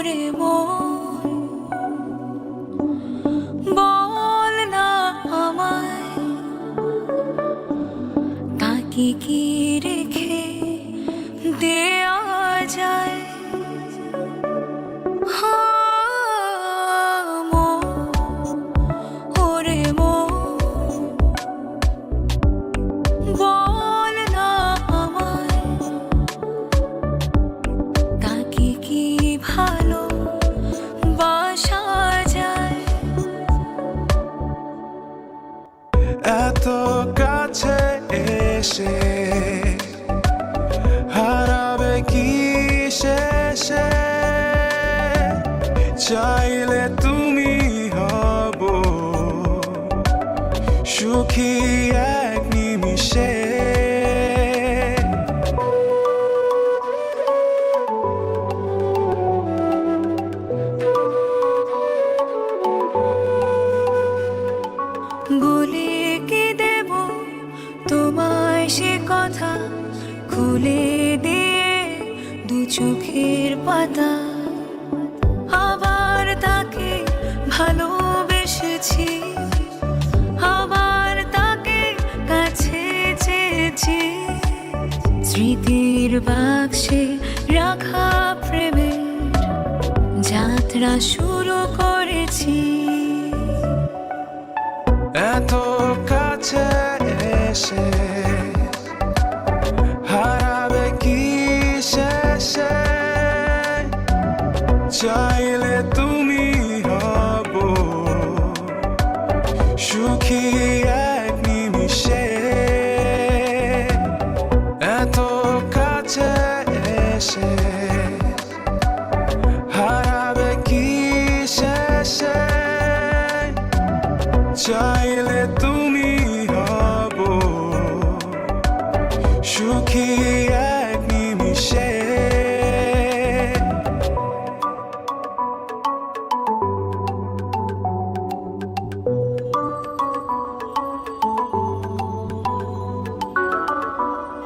করে মন। বল না আমায় তাকে কি রেখে দেয়া যায়? ওরে এসে হারাবে কি শেষে? চাইলে তুমি হব সুখী এক সে কথা খুলে দিয়ে দু চোখের পাতা। আবার তাকে ভালোবেসেছি। আবার তাকে কাছে চেয়েছি। স্মৃতির বাক্সে রাখা প্রেমের যাত্রা শুরু করেছি। এত তুমি হব। সুখী এক নিমিষে। এত কাছে এসে হারাবে কি শেষে? চাইলে তুমি হব। সুখী এক নিমিষে।